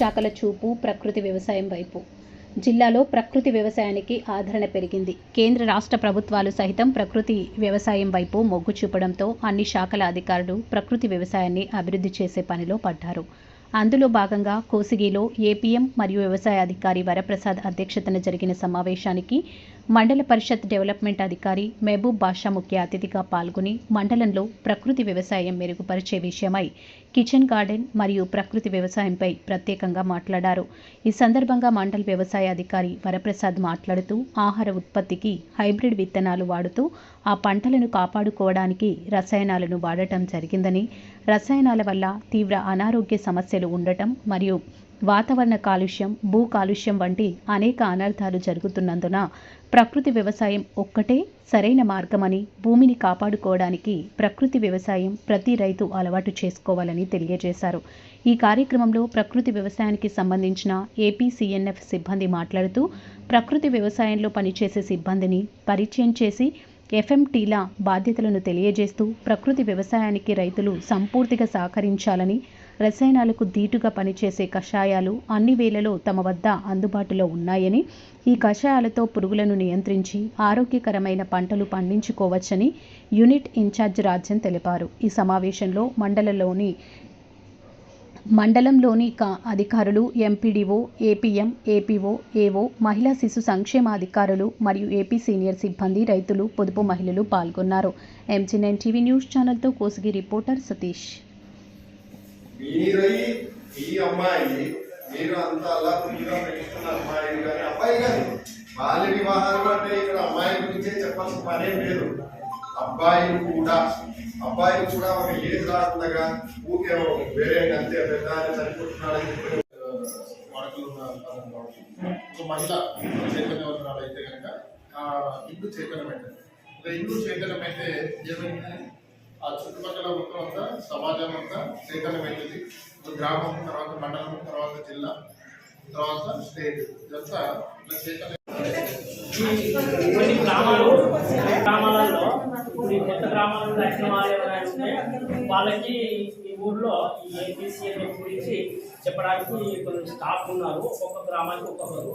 శాఖల చూపు ప్రకృతి వ్యవసాయం వైపు. జిల్లాలో ప్రకృతి వ్యవసాయానికి ఆదరణ పెరిగింది. కేంద్ర రాష్ట్ర ప్రభుత్వాలు సహితం ప్రకృతి వ్యవసాయం వైపు మొగ్గు చూపడంతో అన్ని శాఖల అధికారులు ప్రకృతి వ్యవసాయాన్ని అభివృద్ధి చేసే పనిలో పడ్డారు. అందులో భాగంగా కోసిగిలో ఏపీఎం మరియు వ్యవసాయ అధికారి వరప్రసాద్ అధ్యక్షతన జరిగిన సమావేశానికి మండల పరిషత్ డెవలప్మెంట్ అధికారి మహబూబ్ బాషా ముఖ్య అతిథిగా పాల్గొని మండలంలో ప్రకృతి వ్యవసాయం మెరుగుపరిచే విషయమై కిచెన్ గార్డెన్ మరియు ప్రకృతి వ్యవసాయంపై ప్రత్యేకంగా మాట్లాడారు. ఈ సందర్భంగా మండల వ్యవసాయ అధికారి వరప్రసాద్ మాట్లాడుతూ ఆహార ఉత్పత్తికి హైబ్రిడ్ విత్తనాలు వాడుతూ ఆ పంటలను కాపాడుకోవడానికి రసాయనాలను వాడటం జరిగిందని రసాయనాల వల్ల తీవ్ర అనారోగ్య సమస్యలు ఉండటం మరియు వాతావరణ కాలుష్యం భూ కాలుష్యం వంటి అనేక అనర్థాలు జరుగుతున్నందున ప్రకృతి వ్యవసాయం ఒక్కటే సరైన మార్గమని భూమిని కాపాడుకోవడానికి ప్రకృతి వ్యవసాయం ప్రతి రైతు అలవాటు చేసుకోవాలని తెలియజేశారు. ఈ కార్యక్రమంలో ప్రకృతి వ్యవసాయానికి సంబంధించిన ఏపీసీఎన్ఎఫ్ సిబ్బంది మాట్లాడుతూ ప్రకృతి వ్యవసాయంలో పనిచేసే సిబ్బందిని పరిచయం చేసి ఎఫ్ఎంటీల బాధ్యతలను తెలియజేస్తూ ప్రకృతి వ్యవసాయానికి రైతులు సంపూర్తిగా సహకరించాలని రసాయనాలకు ధీటుగా పనిచేసే కషాయాలు అన్ని వేళలో తమ వద్ద అందుబాటులో ఉన్నాయని ఈ కషాయాలతో పురుగులను నియంత్రించి ఆరోగ్యకరమైన పంటలు పండించుకోవచ్చని యూనిట్ ఇన్ఛార్జ్ రాజ్యం తెలిపారు. ఈ సమావేశంలో మండలంలోని మండలంలోని కా అధికారులు ఎంపీడీఓ ఏపీఎం ఏపీఓ ఏఓ మహిళా శిశు సంక్షేమ అధికారులు మరియు ఏపీ సీనియర్ సిబ్బంది రైతులు పొదుపు మహిళలు పాల్గొన్నారు. ఎంజీ నైన్ టీవీ న్యూస్ ఛానల్తో కోసిగి రిపోర్టర్ సతీష్. మీరై ఈ అమ్మాయి మీరు అంత అలా పుట్టిగా పెంచుకున్న అమ్మాయి కానీ అబ్బాయి కానీ బాల్య వివాహాలు అంటే ఇక్కడ అమ్మాయి గురించే చెప్పాల్సిన పనేం లేదు. అబ్బాయి కూడా అబ్బాయి కూడా ఒక ఏజ్ రాకుండా ఊకే వేరే అంతే పెద్ద ఆయన చనిపోతున్నాడని చెప్పి వాడుకలు ఒక మహిళ చైతన్యవంతురాలు అయితే కనుక హిందూ చైతన్యం అయితే ఒక హిందూ చైతన్యం అయితే ఏమైంది? ఆ చుట్టుపక్కల మొత్తం అంతా సమాజం అంతా ఒక గ్రామం తర్వాత మండలం తర్వాత జిల్లా తర్వాత స్టేట్. ఇదంతా ఇట్లా చైతన్యం కొన్ని గ్రామాలు గ్రామాలలో ఇప్పుడు ఈ కొత్త వాళ్ళు ఉంటే వాళ్ళకి ఈ ఊర్లో ఈ ఏపీసీ గురించి చెప్పడానికి కొన్ని స్టాఫ్ ఉన్నారు. ఒక్కొక్క గ్రామానికి ఒక్కొక్కరు.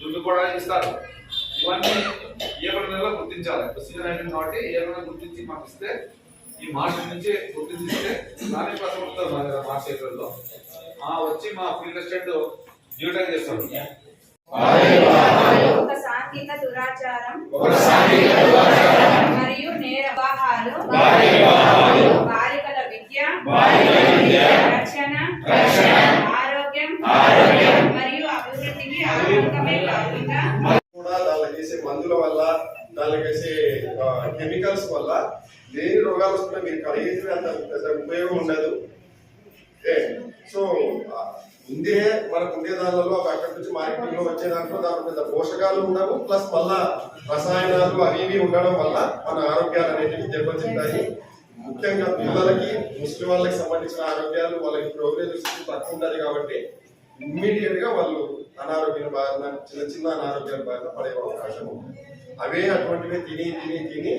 దున్నుకోవడానికి ఇస్తారు. ఇవన్నీ ఏప్రిల్ నెలలో గుర్తించాలి. సీజన్ అయిపోయింది కాబట్టి ఏప్రిల్ గుర్తించి మాకు ఇస్తే ఈ మార్చి నుంచి గుర్తించిస్తే దాని కోసం వస్తారు మా దగ్గర మార్చి ఏప్రిల్లో. ఆ వచ్చి మా ఫీల్డ్ అసిస్టెంట్ డ్యూటీ చేస్తాడు. ఒక సాంఘిక దురాచారం మరియు నేర వివాహాలు బాలికల విద్య రక్షణ ఆరోగ్యం మరియు అభివృద్ధికి ఆటంకమే కాకుండా కూడా దానిలో చేసే మందుల వల్ల దానికి వేసే కెమికల్స్ వల్ల లేని రోగాలు వస్తున్నా మీరు కలిగేసిన అంత పెద్ద ఉపయోగం ఉండదు. సో ఉందే ముందే మనకు ఉండే దానిలో అక్కడి నుంచి మార్కెట్లో వచ్చే దాంట్లో దాంట్లో పెద్ద పోషకాలు ఉండవు. ప్లస్ మళ్ళా రసాయనాలు అవి ఇవి ఉండడం వల్ల మన ఆరోగ్యాలు అనేవి దెబ్బతింటాయి. ముఖ్యంగా పిల్లలకి ముస్లిం వాళ్ళకి సంబంధించిన ఆరోగ్యాలు వాళ్ళకి ప్రోగ్రెస్ తక్కువ ఉంటుంది కాబట్టి ఇమ్మీడియట్గా వాళ్ళు బారిన చిన్న చిన్న అనారోగ్యాల బారిన పడే అవకాశం ఉంది. అవే అటువంటివి తిని తిని తిని